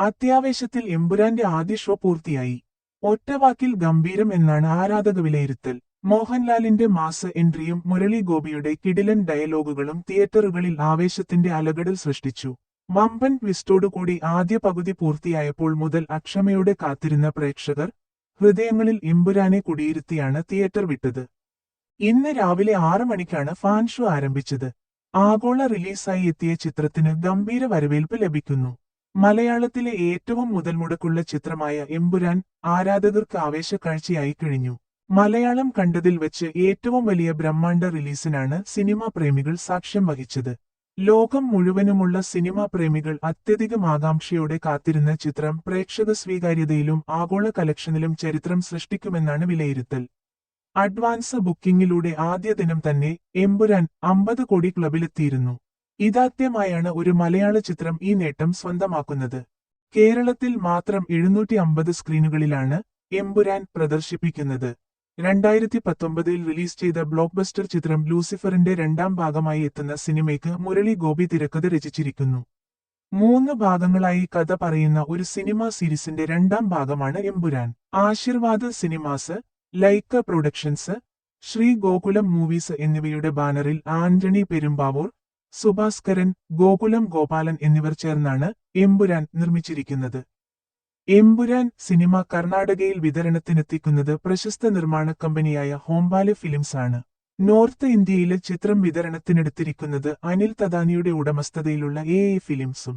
അത്യാവേശത്തിൽ എമ്പുരാന്റെ ആദ്യ ഷോ പൂർത്തിയായി. ഒറ്റവാക്കിൽ ഗംഭീരം എന്നാണ് ആരാധക വിലയിരുത്തൽ. മോഹൻലാലിന്റെ മാസ് എൻട്രിയും മുരളി ഗോപിയുടെ കിടിലൻ ഡയലോഗുകളും തിയേറ്ററുകളിൽ ആവേശത്തിന്റെ അലകടൽ സൃഷ്ടിച്ചു. വമ്പൻ ട്വിസ്റ്റോടുകൂടി ആദ്യ പകുതി പൂർത്തിയായപ്പോൾ മുതൽ അക്ഷമയോടെ കാത്തിരുന്ന പ്രേക്ഷകർ ഹൃദയങ്ങളിൽ എമ്പുരാനെ കുടിയിരുത്തിയാണ് തിയേറ്റർ വിട്ടത്. ഇന്ന് രാവിലെ ആറു മണിക്കാണ് ഫാൻ ഷോ ആരംഭിച്ചത്. ആഗോള റിലീസായി എത്തിയ ചിത്രത്തിന് ഗംഭീര വരവേൽപ്പ് ലഭിക്കുന്നു. മലയാളത്തിലെ ഏറ്റവും മുതൽമുടക്കുള്ള ചിത്രമായ എമ്പുരാൻ ആരാധകർക്ക് ആവേശക്കാഴ്ചയായി കഴിഞ്ഞു. മലയാളം കണ്ടതിൽ വെച്ച് ഏറ്റവും വലിയ ബ്രഹ്മാണ്ഡ റിലീസിനാണ് സിനിമാ പ്രേമികൾ സാക്ഷ്യം വഹിച്ചത്. ലോകം മുഴുവനുമുള്ള സിനിമാ പ്രേമികൾ അത്യധികം ആകാംക്ഷയോടെ കാത്തിരുന്ന ചിത്രം പ്രേക്ഷക സ്വീകാര്യതയിലും ആഗോള കലക്ഷനിലും ചരിത്രം സൃഷ്ടിക്കുമെന്നാണ് വിലയിരുത്തൽ. അഡ്വാൻസ് ബുക്കിംഗിലൂടെ ആദ്യ ദിനം തന്നെ എമ്പുരാൻ അമ്പത് കോടി ക്ലബിലെത്തിയിരുന്നു. ഇതാദ്യമായാണ് ഒരു മലയാള ചിത്രം ഈ നേട്ടം സ്വന്തമാക്കുന്നത്. കേരളത്തിൽ മാത്രം എഴുന്നൂറ്റി അമ്പത് സ്ക്രീനുകളിലാണ് എമ്പുരാൻ പ്രദർശിപ്പിക്കുന്നത്. രണ്ടായിരത്തി പത്തൊമ്പതിൽ റിലീസ് ചെയ്ത ബ്ലോക്ക് ബസ്റ്റർ ചിത്രം ലൂസിഫറിന്റെ രണ്ടാം ഭാഗമായി എത്തുന്ന സിനിമയ്ക്ക് മുരളി ഗോപി തിരക്കഥ രചിച്ചിരിക്കുന്നു. മൂന്ന് ഭാഗങ്ങളായി കഥ പറയുന്ന ഒരു സിനിമാ സീരീസിന്റെ രണ്ടാം ഭാഗമാണ് Empuraan. Aashirvad cinemas Lyca productions Shri Gokulam movies എന്നിവയുടെ ബാനറിൽ ആന്റണി പെരുമ്പാവൂർ സുഭാസ്കരൻ ഗോകുലം ഗോപാലൻ എന്നിവർ ചേർന്നാണ് എമ്പുരാൻ നിർമ്മിച്ചിരിക്കുന്നത്. എമ്പുരാൻ സിനിമ കർണാടകയിൽ വിതരണത്തിനെത്തിക്കുന്നത് പ്രശസ്ത നിർമ്മാണ കമ്പനിയായ ഹോംബാലെ ഫിലിംസ് ആണ്. നോർത്ത് ഇന്ത്യയിലെ ചിത്രം വിതരണത്തിനെടുത്തിരിക്കുന്നത് അനിൽ തദാനിയുടെ ഉടമസ്ഥതയിലുള്ള എ ഫിലിംസും